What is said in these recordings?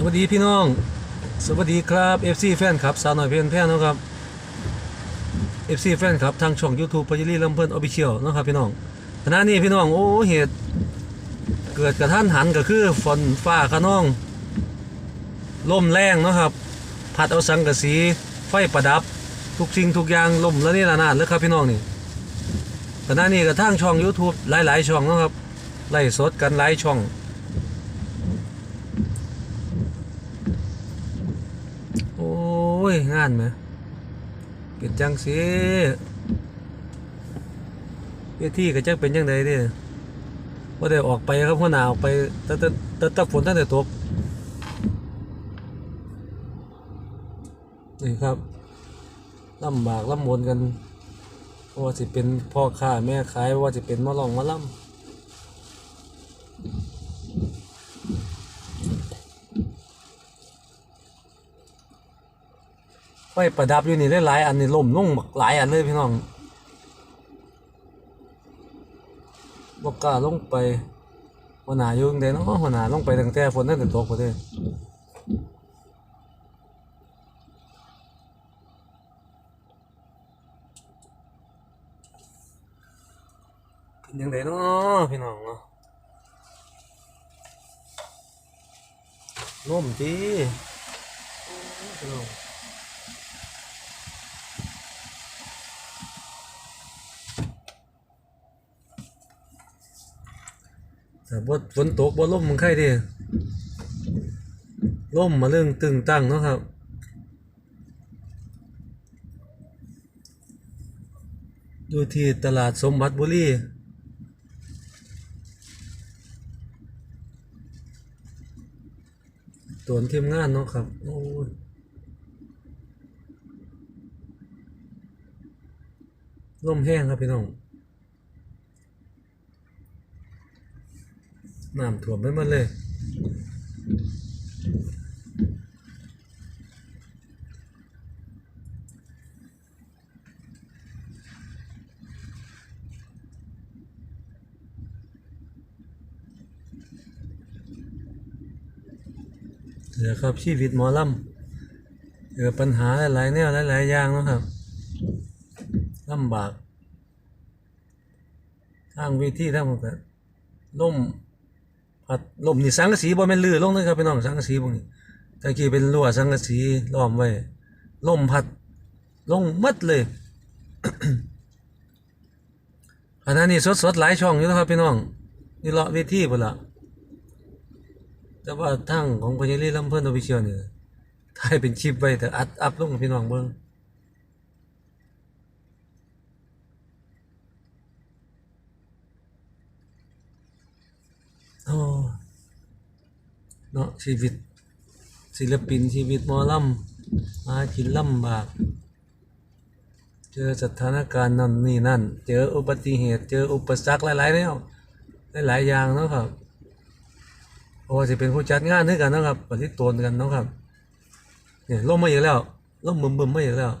สวัสดีพี่น้อง สวัสดีครับ FC แฟนครับสาวหน่อยเพียนแพร่นาะครับ FC แฟนครับทางช่อง YouTube พจิรีลำเพิ่นออฟฟิเชียลนะครับพี่น้องขณะนี้พี่น้องโอ้เหตุเกิดกระทันหันก็คือฝนฟ้าขนองลมแรงนะครับ พัดเอาสังกะสีไฟประดับ ทุกสิ่งทุกอย่างล่มแล้วนี่ละนาดเลยครับพี่น้องนี่ขณะนี้ก็ทางช่อง YouTube หลาย ๆ ช่องนะครับไล่สดกันหลายช่อง โอ้ย งานไหมเป็นจังสิเวทีก็จักเป็นจังไดเดิว่าได้ออกไปครับหัวหน้าออกไปแต่แต่ต่แต่ฝนท่านได้ตกนี่ครับลำบากลำบนกันว่าสิเป็นพ่อค้าแม่ขายว่าสิเป็นมะลองมะล่ำ ฟประดับอยู่นี่ได้หลายอันนี่ล่มลงบักหลายอันเลยพี่น้องบอกกล้าลงไปหัวหน้าอยู่จังไดเนาะหัวหน้าลงไปตั้งแต่ฝนตั้งแต่ตกพอดีเป็นยังไงเนาะพี่น้องเนาะล่มจีพี่น้อง บ่ฝนตกบ่ลมมันใครดิลมมาเรื่องตึงตั้งเนาะครับอยู่ที่ตลาดสมบัติบุรีตัวนทีมงานเนาะครับ โอ้ยลมแห้งครับพี่น้อง น้ำท่วมไปหมดเลย เดี๋ยวครับชีวิตหมอลำเจอปัญหาหลายๆแนวหลายๆอย่างนะครับลำบากทางวิธีทางมันก็ล่ม ลมนี่สังกะสีบ่แม่นลื่นลงเลยครับพี่น้องสังกะสีพวกนี้ตะกี้เป็นรั้วสังกะสีล้อมไว้ลมพัดลงหมดเลยอันนั้นนี่สดๆหลายช่องอยู่นะครับพี่น้องนี่เลาะเวทีพุ่นล่ะแต่ว่าทางของพญาลีลำเพิ่นออฟฟิเชียลนี่ถ่ายเป็นคลิปไว้แต่อัดอัพลงให้พี่น้องเบิ่ง เนาะชีวิต ศิลปินชีวิตมอลำหากินลำบาก เจอสถานการณ์นั่นนี่นั่น เจออุบัติเหตุ เจออุปสรรคหลายๆแนวหลายๆอย่างเนาะครับเพราะว่าจะเป็นผู้จัดงานด้วยกันเนาะครับปฏิตนกันเนาะครับ เนี่ยล่มมาอีกแล้วล่มบึมบึมมาอีกแล้ว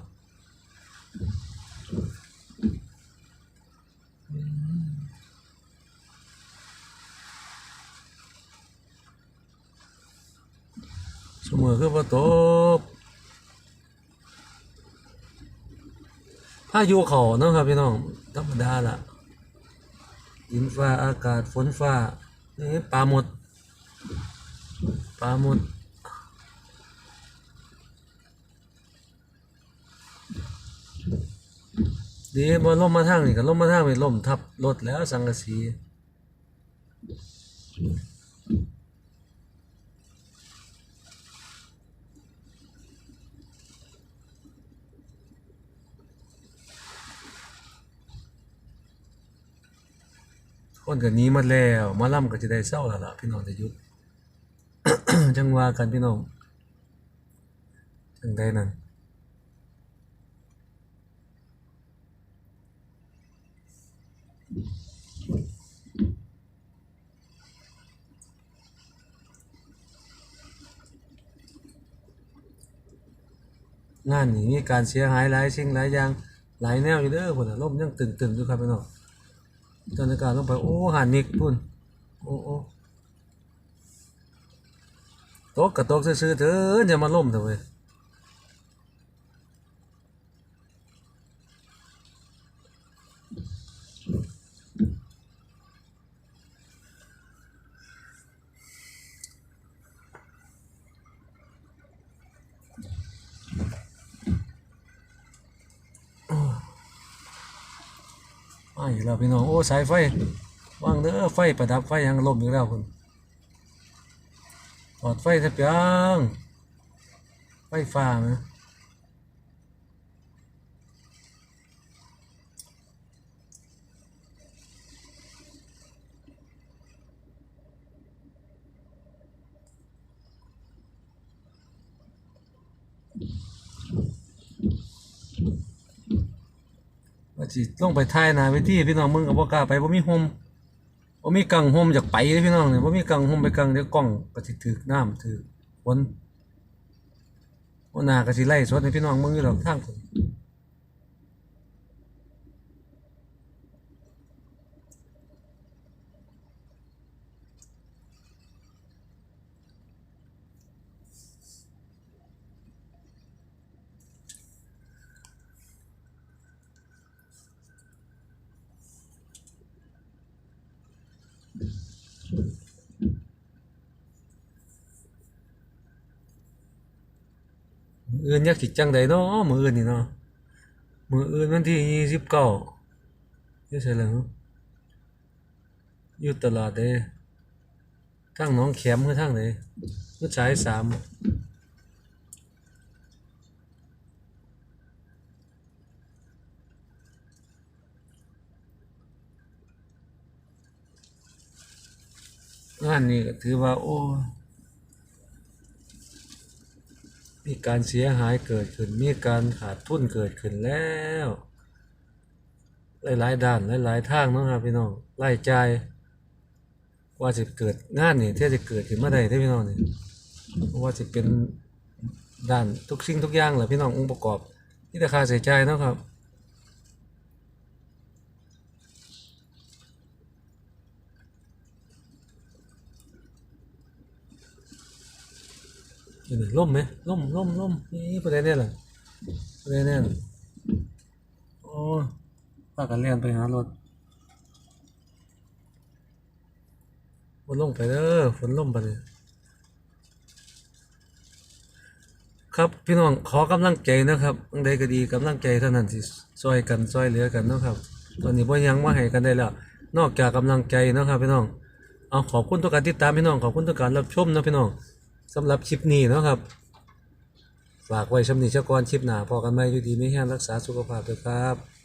สมอคือว่าตกพายุเขาเนาะครับพี่น้อง ธรรมดาล่ะดินฟ้าอากาศฝนฟ้านี่ปลาหมดปลาหมดดีบอลล่มมาทางนี่ก็ล่มมาทางไปล่มทับรถแล้วสังกะสี คนก็หนี้มาแล้วมาล่ำก็จะได้เศร้าแล้วล่ะพี่น้องจะยุดจังว่ากันพี่น้องจังได้นั่นงานนี้มีการเสียหายหลายสิ่งหลายอย่างหลายแนวอยู่เด้อพุ่นน่ะลมยังตึงๆอยู่ครับพี่น้อง ตนอากาศลงไป โอ้หันิกพุ่นโอ้โอ้ตกกระตกซื้อๆเถอะอย่ามาล่มเถอะเว้ย อ้ายแล้วพี่น้องโอ้สายไฟวางเด้อไฟประดับไฟยังลมอยู่แล้วคุณปอดไฟสะเปียงไฟฟ้านะ สิลงไปถ่ายหน้าเวทีพี่น้องมึงกับ่กล้าไปบ่มีโฮมบ่มีกังโฮมอยากไปเลยพี่น้องเนี่ยบ่มีกังโฮมไปกังเดี๋ยวกล้องก็สิถึกน้ำถึกฝนวันหน้าก็สิไล่สดให้พี่น้องมึงอยู่ดอกทางคน ออื่นอยากสิจังใดเนาะมื้ออื่นนี่เนาะมื้ออื่นวันที่29อยู่ไสล่ะหึอยู่ตลาดเด้ทางหนองแขมคือทางไหนคือสายสามงานนี้ก็ถือว่า โอ้ มีการเสียหายเกิดขึ้น มีการขาดทุนเกิดขึ้นแล้ว หลายๆด้านหลายๆทางเนาะครับพี่น้องไล่ใจว่าจะเกิดงานนี่ที่จะเกิดขึ้นมาได้เด้อพี่น้องนี่ว่าจะเป็นด้านทุกสิ่งทุกอย่างเหละพี่น้ององค์ประกอบที่ราคาเสียใจเนาะครับ นี่นี่ล่มไหมล่มล่มล่มนี่ประเด็นเนี่ยแหละประเด็นเนี่ยน่ะโอ้พากันเรียนไปหารถฝนลงไปเด้อฝนล่มไปเลยครับพี่น้องขอกำลังใจนะครับอังใดก็ดีกำลังใจเท่านั้นสิซอยกันซอยเหลือกันนะครับ ตอนนี้พ่ยังมาให้กันได้แล้วนอกจากกำลังใจนะครับพี่น้องเอาขอบคุณทุกการติดตามพี่น้องขอบคุณทุกการรับชมนะพี่น้อง สำหรับคลิปนี้เนาะครับ ฝากไว้ชำนิชกรคลิปหนาพอกันไหมอยู่ดีไม่แห้งรักษาสุขภาพด้วยครับ